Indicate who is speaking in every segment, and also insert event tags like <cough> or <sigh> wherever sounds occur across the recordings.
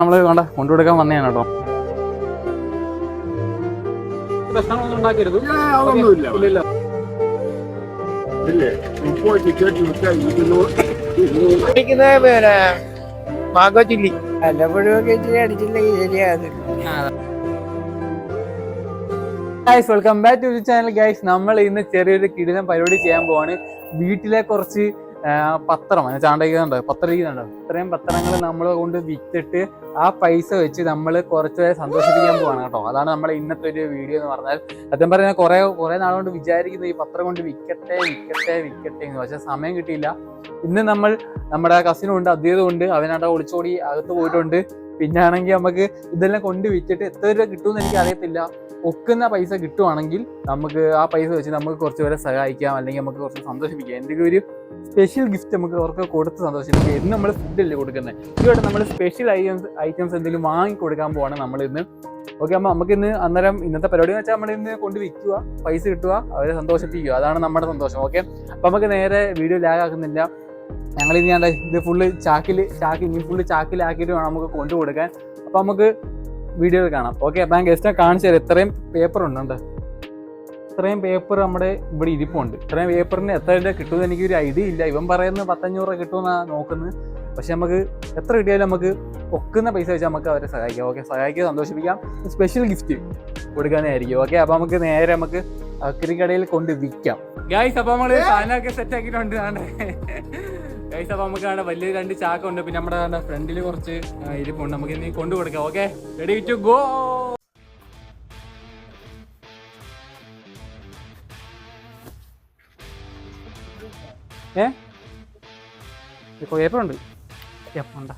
Speaker 1: നമ്മൾ വേണ്ട കൊണ്ടുകൊടുക്കാൻ വന്നതാണ് കേട്ടോ. പ്രശ്നങ്ങളൊന്നും ഉണ്ടാക്കരുത്.
Speaker 2: പിന്നെ ചില്ലി വല്ലപ്പോഴും ഇച്ചിരി അടിച്ചില്ലെങ്കിൽ ശരിയാകത്തില്ല.
Speaker 1: Guys welcome back to channel guys നമ്മൾ ഇന്ന് ചെറിയൊരു കിടിലം പരിപാടി ചെയ്യാൻ പോവാണ്. വീട്ടിലെ കുറച്ച് പത്രം ചാണ്ടയ്ക്കുന്നുണ്ട് പത്രം ഇരിക്കുന്നുണ്ട് ഇത്രയും പത്രങ്ങൾ നമ്മൾ കൊണ്ട് വിറ്റിട്ട് ആ പൈസ വെച്ച് നമ്മൾ കുറച്ചുപേരെ സന്തോഷിപ്പിക്കാൻ പോവാണ് കേട്ടോ. അതാണ് നമ്മുടെ ഇന്നത്തെ ഒരു വീഡിയോ എന്ന് പറഞ്ഞാൽ. സത്യം പറയുന്നത് കുറെ കുറെ നാളുകൊണ്ട് വിചാരിക്കുന്നത് ഈ പത്രം കൊണ്ട് വിൽക്കട്ടെ വിൽക്കട്ടെ വിൽക്കട്ടെ എന്ന്. പക്ഷെ സമയം കിട്ടിയില്ല. ഇന്ന് നമ്മൾ നമ്മുടെ കസിനും ഉണ്ട് അദ്ദേഹം ഉണ്ട് അവനവിടെ ഒളിച്ചോടി അകത്ത് പോയിട്ടുണ്ട്. പിന്നാണെങ്കിൽ നമുക്ക് ഇതെല്ലാം കൊണ്ട് വിറ്റിട്ട് എത്ര രൂപ കിട്ടുമെന്ന് എനിക്ക് അറിയത്തില്ല ഒക്കുന്ന പൈസ കിട്ടുവാണെങ്കിൽ നമുക്ക് ആ പൈസ വെച്ച് നമുക്ക് കുറച്ച് പേരെ സഹായിക്കാം അല്ലെങ്കിൽ നമുക്ക് കുറച്ച് സന്തോഷിപ്പിക്കാം. എന്തെങ്കിലും ഒരു സ്പെഷ്യൽ ഗിഫ്റ്റ് നമുക്ക് അവർക്ക് കൊടുത്ത് സന്തോഷിപ്പിക്കാം. ഇന്ന് നമ്മൾ ഫുഡല്ലേ കൊടുക്കുന്നത് ഇതുവരെ നമ്മൾ സ്പെഷ്യൽ ഐറ്റംസ് ഐറ്റംസ് എന്തെങ്കിലും വാങ്ങി കൊടുക്കാൻ പോവാണ് നമ്മൾ ഇന്ന് ഓക്കെ അമ്മ നമുക്ക് ഇന്ന് അന്നേരം ഇന്നത്തെ പരിപാടി വെച്ചാൽ നമ്മൾ ഇന്ന് കൊണ്ട് വിൽക്കുക പൈസ കിട്ടുക അവരെ സന്തോഷിപ്പിക്കുക. അതാണ് നമ്മുടെ സന്തോഷം. ഓക്കെ അപ്പം നമുക്ക് നേരെ വീഡിയോ ലാഗ് ആക്കുന്നില്ല. ഞങ്ങൾ ഇനി ഞാൻ ഇത് ഫുള്ള് ചാക്കിൽ ചാക്കിൽ ഇനി ഫുള്ള് ചാക്കിലാക്കിയിട്ട് വേണം നമുക്ക് കൊണ്ടു കൊടുക്കാൻ. അപ്പൊ നമുക്ക് വീഡിയോയിൽ കാണാം. ഓക്കെ അപ്പം ഞാൻ ഗസ്റ്റ് കാണിച്ചു തരാം. ഇത്രയും പേപ്പർ ഉണ്ട് ഇത്രയും പേപ്പർ നമ്മുടെ ഇവിടെ ഇരിപ്പുണ്ട്. ഇത്രയും പേപ്പറിന് എത്ര രൂപ കിട്ടുമെന്ന് എനിക്കൊരു ഐഡിയ ഇല്ല. ഇവൻ പറയുന്നത് പത്തഞ്ഞൂറ് രൂപ കിട്ടുമെന്നാണ് നോക്കുന്നത്. പക്ഷെ നമുക്ക് എത്ര കിട്ടിയാലും നമുക്ക് ഒക്കുന്ന പൈസ വെച്ച് നമുക്ക് അവരെ സഹായിക്കാം. ഓക്കെ സഹായിക്കുക സന്തോഷിപ്പിക്കാം. സ്പെഷ്യൽ ഗിഫ്റ്റ് കൊടുക്കാനായിരിക്കും ഓക്കെ അപ്പം നമുക്ക് നേരെ നമുക്ക് അക്രിക്കടയിൽ കൊണ്ട് വിൽക്കാം. ഗായ്സ് അപ്പം നമ്മൾ സാധനമൊക്കെ സെറ്റ് ആക്കിയിട്ടുണ്ട്. ഗൈസ് അപ്പൊ നമുക്ക് കാണാം വലിയ രണ്ട് ചാക്ക ഉണ്ട് പിന്നെ നമ്മുടെ ഫ്രണ്ടിൽ കുറച്ച് ഇരിപ്പുണ്ട്. നമുക്ക് ഇനി കൊണ്ടു കൊടുക്കാം ഓക്കെ? റെഡി ടു ഗോ ഏ? പേപ്പറുണ്ട് ഉണ്ട്?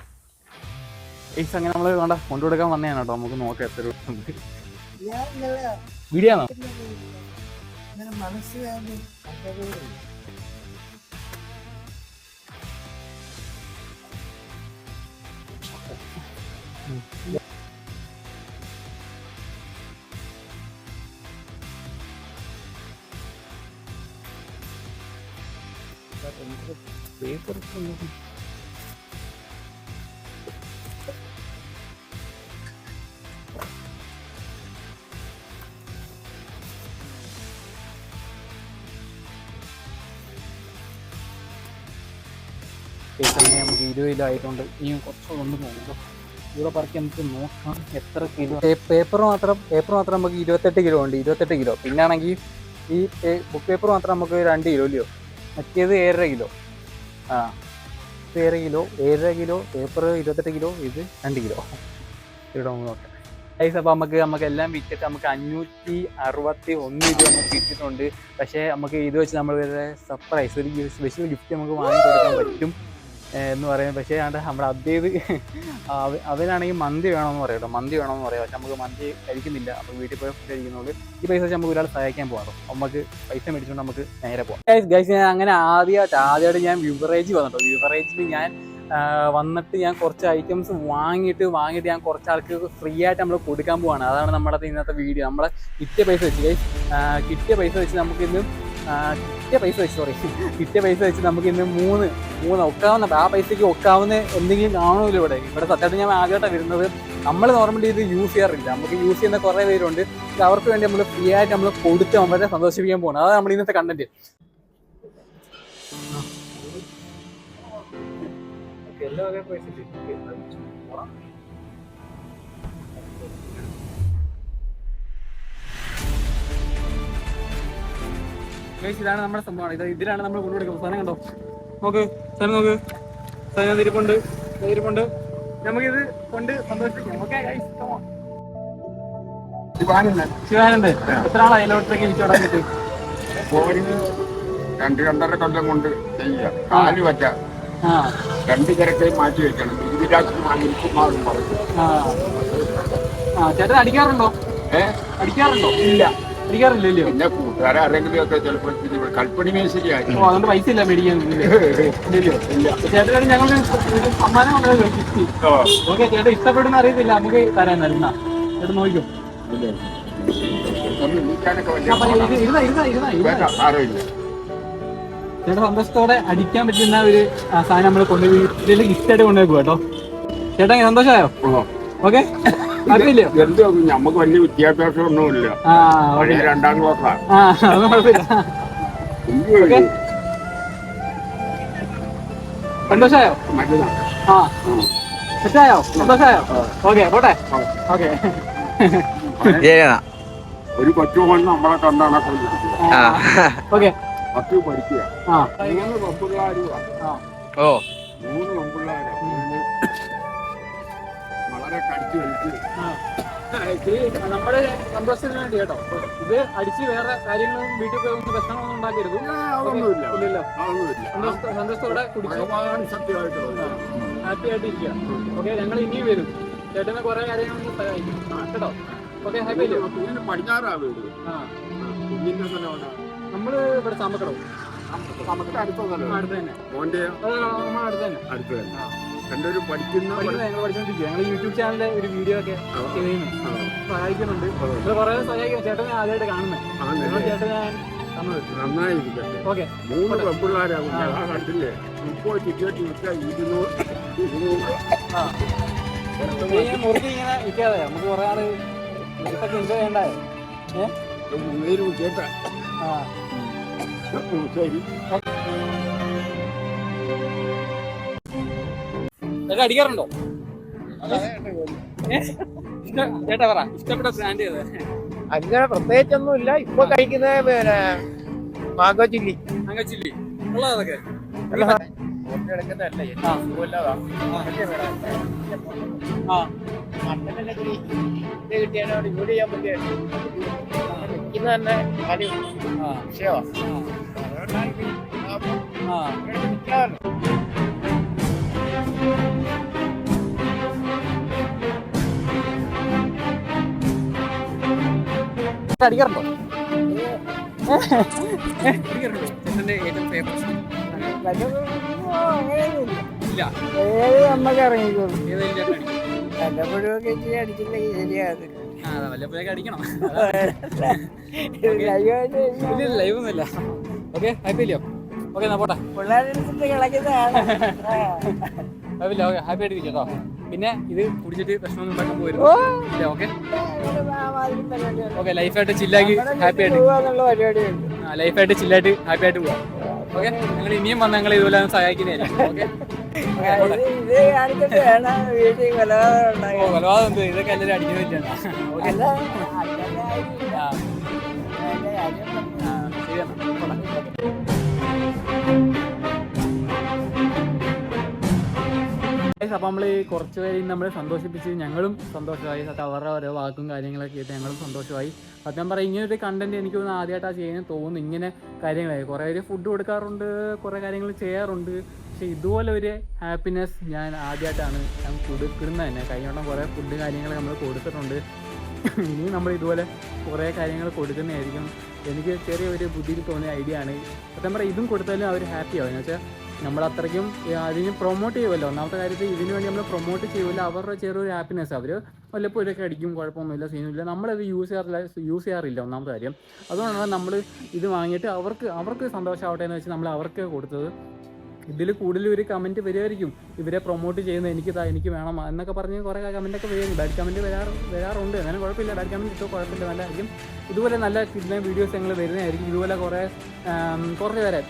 Speaker 1: ഗൈസ് അങ്ങനെ നമ്മൾ വേണ്ട കൊണ്ടു കൊടുക്കാൻ വന്നതാണ് കേട്ടോ. നമുക്ക് നോക്കാം എത്ര വീഡിയോ ആണോ?
Speaker 2: ഇങ്ങനെ മനസ്സ് കാരണം കണ്ടതേ ഉള്ളൂ.
Speaker 1: പേപ്പർ പേപ്പറിനെ നമുക്ക് ഇരുപത് കിലോ ആയിട്ടുണ്ട് ഇനി കുറച്ച് കൊണ്ട് പോകുന്നു ഇവിടെ പറക്കി നമുക്ക് നോക്കാം എത്ര കിലോ പേപ്പർ മാത്രം പേപ്പർ മാത്രം നമുക്ക് ഇരുപത്തെട്ട് കിലോ ഉണ്ട് ഇരുപത്തെട്ട് കിലോ. പിന്നെ ആണെങ്കിൽ ഈ ബുക്ക് പേപ്പർ മാത്രം നമുക്ക് രണ്ട് കിലോ ഇല്ലയോ? മറ്റേത് ഏഴര കിലോ. ആ ഇത് ഏഴര കിലോ ഏഴര കിലോ പേപ്പർ ഇരുപത്തെട്ട് കിലോ ഇത് രണ്ട് കിലോ. ഇവിടെ നോക്കാം. ഗൈസ് അപ്പോൾ നമുക്ക് നമുക്ക് എല്ലാം വിറ്റിട്ട് നമുക്ക് അഞ്ഞൂറ്റി അറുപത്തി ഒന്ന് രൂപ നമുക്ക് കിട്ടിയിട്ടുണ്ട്. പക്ഷേ നമുക്ക് ഇത് വെച്ച് നമ്മൾ വേറെ സർപ്രൈസ് ഒരു സ്പെഷ്യൽ ഗിഫ്റ്റ് നമുക്ക് വാങ്ങി കൊടുക്കാൻ പറ്റും. എന്ന് പറയുന്നത്. പക്ഷേ ആണ്ട് നമ്മുടെ അദ്വൈത് അവ- അവനാണെങ്കിൽ മന്തി വേണമെന്ന് പറയാം കേട്ടോ. മന്തി വേണമെന്ന് പറയാം. പക്ഷെ നമുക്ക് മന്തി കഴിക്കുന്നില്ല. അപ്പോൾ വീട്ടിൽ പോയി ഫുഡ് കഴിക്കുന്നുള്ളൂ. ഈ പൈസ വെച്ച് നമുക്ക് ഒരാൾ സഹായിക്കാൻ പോകാം നമുക്ക് പൈസ മേടിച്ചുകൊണ്ട് നമുക്ക് നേരെ പോകാം ഗൈസ് ഞാൻ അങ്ങനെ ആദ്യമായിട്ട് ആദ്യമായിട്ട് ഞാൻ വിവറേജ് വന്നിട്ടോ. വിവറേജിൽ ഞാൻ വന്നിട്ട് ഞാൻ കുറച്ച് ഐറ്റംസ് വാങ്ങിയിട്ട് വാങ്ങിയിട്ട് ഞാൻ കുറച്ച് ആൾക്ക് ഫ്രീ ആയിട്ട് നമ്മൾ കൊടുക്കാൻ പോവാണ്. അതാണ് നമ്മുടെ ഇന്നത്തെ വീഡിയോ നമ്മളെ കിട്ടിയ പൈസ വെച്ച് ഗൈസ് കിട്ടിയ പൈസ വെച്ച് നമുക്ക് ഇന്ന് കിട്ടിയ പൈസ വെച്ച് സോറി കിട്ടിയ പൈസ വെച്ച് നമുക്ക് ഇന്ന് മൂന്ന് മൂന്ന് ഒക്കാവുന്ന ആ പൈസയ്ക്ക് ഒക്കാവുന്ന എന്തെങ്കിലും കാണുമല്ലോ ഇവിടെ? ഇവിടെ സത്യമായിട്ട് ഞാൻ ആദ്യമായിട്ടാണ് വരുന്നത്. നമ്മൾ നോർമലി ഇത് യൂസ് ചെയ്യാറില്ല. നമുക്ക് യൂസ് ചെയ്യുന്ന കുറേ പേരുണ്ട്. അവർക്ക് വേണ്ടി നമ്മൾ ഫ്രീ ആയിട്ട് നമ്മൾ കൊടുത്ത് അവരെ സന്തോഷിപ്പിക്കാൻ പോകണം അതാണ് നമ്മൾ ഇന്നത്തെ കണ്ടന്റ് എല്ലാ പൈസ ഇതാണ് നമ്മുടെ സംഭവമാണ്. ഇത് ഇതിലാണ് നമ്മൾ കൊണ്ടുകൊടുക്കുന്നത് സാധനം കണ്ടോ? നോക്ക് സാധനം നോക്ക്. സാധനം ഇരിപ്പുണ്ട്. ഇരിപ്പുണ്ട്. നമുക്കിത് കൊണ്ട് സന്തോഷിപ്പിക്കാം. ഓക്കെ ശിവാനന്ദ് എത്ര
Speaker 3: രണ്ട് രണ്ടര കൊല്ലം കൊണ്ട് ചെയ്യുക കാൽ
Speaker 1: ആ.
Speaker 3: രണ്ട് കിരക്കയും മാറ്റി വെക്കണം. മാറും പറഞ്ഞു.
Speaker 1: ചേട്ടൻ അടിക്കാറുണ്ടോ?
Speaker 3: ഏ?
Speaker 1: അടിക്കാറുണ്ടോ? ഇല്ല. അടിക്കാറില്ല ഇല്ലയോ
Speaker 3: പിന്നെ കൂട്ടുകാരെ ആരെങ്കിലും ഒക്കെ ചിലപ്പോൾ ഇതിവിടെ കൽപ്പണി മേശരിയായി
Speaker 1: ഓ അതുകൊണ്ട് പൈസ ഇല്ല മേടിക്കാൻ. ഇല്ലയോ ഇല്ല. ചേട്ടനോട് ഞങ്ങൾ ഒരു സമ്മാനം കൊണ്ടുവരുമോ ഗിഫ്റ്റ് ഓക്കെ ചേട്ടൻ ഇഷ്ടപ്പെടുന്ന അറിയത്തില്ല. നമുക്ക് തരാൻ തരുന്ന ചേട്ടൻ നോക്കിക്കോ. ഇരുന്നാ ഇരുന്നാ ഇരുന്നാ ഇരുന്നാ.
Speaker 3: സാരമില്ല
Speaker 1: ചേട്ടൻ സന്തോഷത്തോടെ അടിക്കാൻ പറ്റുന്ന ഒരു സാധനം നമ്മൾ കൊണ്ടുപോയി ഇതിൽ ഗിഫ്റ്റ് ആയിട്ട് കൊണ്ടുപോയി കേട്ടോ. ചേട്ടാ സന്തോഷമായോ? ഓക്കെ.
Speaker 3: എന്ത് നമുക്ക് വലിയ വിദ്യാഭ്യാസമൊന്നുമില്ല.
Speaker 1: ആ
Speaker 3: പഴയ രണ്ടാം ക്ലാസ്സാണ്
Speaker 1: ആ സെറ്റായോ ഓക്കെ. പോട്ടെ. ഓക്കെ.
Speaker 3: ഒരു കൊച്ചുമോൻ നമ്മളെ കണ്ടാണ്
Speaker 1: ഓക്കെ.
Speaker 3: പത്ത് പഠിക്കുക. മൂന്ന്
Speaker 2: ഓ.
Speaker 3: മൂന്ന് പെമ്പിള്ളാരാ
Speaker 1: നമ്മുടെ സന്തോഷത്തിന് വേണ്ടി കേട്ടോ. ഇത് അടിച്ച് വേറെ കാര്യങ്ങളും വീട്ടിൽ പോയി ഒന്നും പ്രശ്നങ്ങളൊന്നും ഉണ്ടാക്കരുത്. സന്തോഷത്തോടെ കുടിച്ച് ഹാപ്പി ആയിട്ട് ഇരിക്കുക. ഓക്കെ ഞങ്ങൾ ഇനിയും വരും. ചേട്ടന് കുറെ കാര്യങ്ങളൊന്നും സഹായിക്കും. കേട്ടോ. ഓക്കെ ഹാപ്പി അല്ലേ
Speaker 3: പടിഞ്ഞാറാ വീട്.
Speaker 1: ആ. നമ്മൾ ഇവിടെ
Speaker 3: സാമ്പക്കടവും അടുത്ത
Speaker 1: തന്നെ. അടുത്ത് തന്നെ.
Speaker 3: അടുത്ത് തന്നെ. രണ്ടുപേരും പഠിക്കുന്ന
Speaker 1: ഞങ്ങൾ പഠിച്ചോണ്ടിരിക്കുക ഞങ്ങൾ യൂട്യൂബ് ചാനലിലെ ഒരു വീഡിയോ ഒക്കെ ചെയ്യുന്നു. സഹായിക്കുന്നുണ്ട്. ഇത് കുറെ സഹായിക്കും ചേട്ടനെ ആദ്യമായിട്ട് കാണുന്നത്. ചേട്ടൻ ഞാൻ
Speaker 3: നന്നായിരിക്കട്ടെ. മൂന്ന് പെമ്പിള്ളാരാകും കണ്ടില്ലേ? മുപ്പത് ടിക്കറ്റ് വിറ്റാൽ ഇരുന്നൂറ് ഇരുന്നൂറ്.
Speaker 1: മുറുക്കി ഇങ്ങനെ നിൽക്കാതെ നമുക്ക് കുറെ ആൾ ഇതൊക്കെ എൻജോയ് ചെയ്യണ്ടായോ? ഏഹ്
Speaker 3: കേട്ടാ. ശരി.
Speaker 1: ചേട്ടാ അടിക്കാറുണ്ടോ? ചേട്ടാ പറ ഇഷ്ടപ്പെട്ട ബ്രാൻഡ് ഏത്?
Speaker 2: അങ്ങനെ പ്രത്യേകിച്ചൊന്നുമില്ല ഇപ്പൊ കഴിക്കുന്ന പിന്നെ മാഗോ ചില്ലി.
Speaker 1: അങ്ങ ചില്ലി. ഉള്ളതൊക്കെ അതൊക്കെ. ആ. ആ.
Speaker 2: കിട്ടിയാലോട് ജോലി ചെയ്യാൻ നിൽക്കുന്ന തന്നെ
Speaker 1: ആ.
Speaker 2: വിഷയമാണ് നിൽക്കാമല്ലോ
Speaker 1: അടിക്കാറുണ്ടോ?
Speaker 2: നമ്മക്ക് ഇറങ്ങിക്കോളൂ ഇച്ചിരി അടിച്ചില്ലെങ്കിൽ
Speaker 1: വല്ലപ്പോഴൊക്കെ അടിക്കണം
Speaker 2: ലൈവായിട്ട്
Speaker 1: ഇല്ല ലൈവ് ഒന്നുമില്ല ഓക്കെ ഹാപ്പി ഇല്ലയോ? ഓക്കെ എന്നാ പോട്ടെ.
Speaker 2: പിള്ളേരെടുത്തിട്ട് കളിക്കുന്നതാണ് <laughs>
Speaker 1: കുഴപ്പമില്ല ഓക്കെ ഹാപ്പി ആയിട്ട് ഇരിക്കും കേട്ടോ പിന്നെ ഇത് കുടിച്ചിട്ട് പ്രശ്നമൊന്നും ഉണ്ടാക്കാൻ പോരും ഇല്ല ഓക്കെ? ഓക്കെ ലൈഫായിട്ട് ചില്ലാക്കി ഹാപ്പി ആയിട്ട് ആ ലൈഫായിട്ട് ചില്ലായിട്ട് ഹാപ്പി ആയിട്ട് പോവാം. ഓക്കെ? ഞങ്ങൾ ഇനിയും വന്ന് ഞങ്ങൾ ഇതുപോലെ സഹായിക്കുന്നതായിരിക്കും ഓക്കെ?
Speaker 2: കൊലപാതകം
Speaker 1: എന്ത്? ഇതൊക്കെ എല്ലാവരും അടിക്കുന്ന പറ്റിയാണ് ഓക്കെ. ആ.
Speaker 2: അതിന്റെ കാര്യം
Speaker 1: നമ്മൾ കുറച്ച് പേര് നമ്മളെ സന്തോഷിപ്പിച്ച് ഞങ്ങളും സന്തോഷമായി. അവരുടെ ഓരോ വാക്കും കാര്യങ്ങളൊക്കെ കേട്ട് ഞങ്ങളും സന്തോഷമായി. സത്യം പറയാം ഇങ്ങനെ ഒരു കണ്ടന്റ് എനിക്ക് തോന്നുന്നു ആദ്യമായിട്ടാണ് ചെയ്യാൻ തോന്നുന്നു ഇങ്ങനെ കാര്യങ്ങളായി കുറേ പേര് ഫുഡ് കൊടുക്കാറുണ്ട് കുറേ കാര്യങ്ങൾ ചെയ്യാറുണ്ട്. പക്ഷേ ഇതുപോലെ ഒരു ഹാപ്പിനെസ് ഞാൻ ആദ്യമായിട്ടാണ് ഞാൻ കൊടുക്കുന്നത് തന്നെ. കഴിഞ്ഞോട്ടം കുറേ ഫുഡ് കാര്യങ്ങൾ നമ്മൾ കൊടുത്തിട്ടുണ്ട്. ഇനി നമ്മൾ ഇതുപോലെ കുറേ കാര്യങ്ങൾ കൊടുക്കുന്നതായിരിക്കും. എനിക്ക് ചെറിയൊരു ബുദ്ധിയിൽ തോന്നിയ ഐഡിയ ആണ്. സത്യം പറയാം ഇതും കൊടുത്താലും അവർ ഹാപ്പിയാവും എന്ന് വെച്ചാൽ നമ്മൾ അത്രയ്ക്കും അതിന് പ്രൊമോട്ട് ചെയ്യുമല്ലോ ഒന്നാമത്തെ കാര്യത്തിൽ ഇതിനു വേണ്ടി നമ്മൾ പ്രൊമോട്ട് ചെയ്യൂല. അവരുടെ ചെറിയൊരു ഹാപ്പിനെസ് അവർ വല്ലപ്പോഴും ഇതൊക്കെ അടിക്കും കുഴപ്പമൊന്നുമില്ല സീനില്ല നമ്മളത് യൂസ് ചെയ്യാറില്ല യൂസ് ചെയ്യാറില്ല ഒന്നാമത്തെ കാര്യം. അതുകൊണ്ടാണ് നമ്മൾ ഇത് വാങ്ങിയിട്ട് അവർക്ക് അവർക്ക് സന്തോഷമാവട്ടെ എന്ന് വെച്ച് നമ്മൾ അവർക്ക് കൊടുത്തത്. ഇതിൽ കൂടുതൽ ഒരു കമന്റ് വരുമായിരിക്കും ഇവരെ പ്രൊമോട്ട് ചെയ്യുന്നത് എനിക്ക് താ എനിക്ക് വേണം എന്നൊക്കെ പറഞ്ഞ് കുറേ കമന്റൊക്കെ വരും. ബാഡ് കമന്റ് വരാറ് വരാറുണ്ട്. അങ്ങനെ കുഴപ്പമില്ല. ബാഡ് കമന്റ് ഇട്ടോ കുഴപ്പമില്ല. നല്ലതായിരിക്കും. ഇതുപോലെ നല്ല കിട്ടുന്ന വീഡിയോസ് ഞങ്ങൾ വരുന്നതായിരിക്കും. ഇതുപോലെ കുറേ കുറച്ച് പേരെ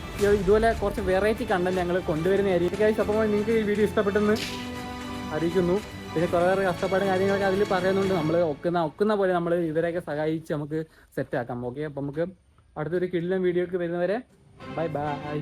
Speaker 1: ഇതുപോലെ കുറച്ച് വെറൈറ്റി കണ്ടന്റ് ഞങ്ങൾ കൊണ്ടുവരുന്നതായിരിക്കും. ഗൈസ് അപ്പോൾ നിങ്ങൾക്ക് ഈ വീഡിയോ ഇഷ്ടപ്പെട്ടെന്ന് അറിയിക്കുന്നു. പിന്നെ കുറേ കുറേ കഷ്ടപ്പാടും കാര്യങ്ങളൊക്കെ അതിൽ പറയുന്നുണ്ട്. നമ്മൾ ഒക്കുന്ന ഒക്കുന്ന പോലെ നമ്മൾ ഇവരെയൊക്കെ സഹായിച്ച് നമുക്ക് സെറ്റാക്കാം ഓക്കെ അപ്പോൾ നമുക്ക് അടുത്തൊരു കിടിലൻ വീഡിയോക്ക് വരുന്നവരെ ബൈ ബൈ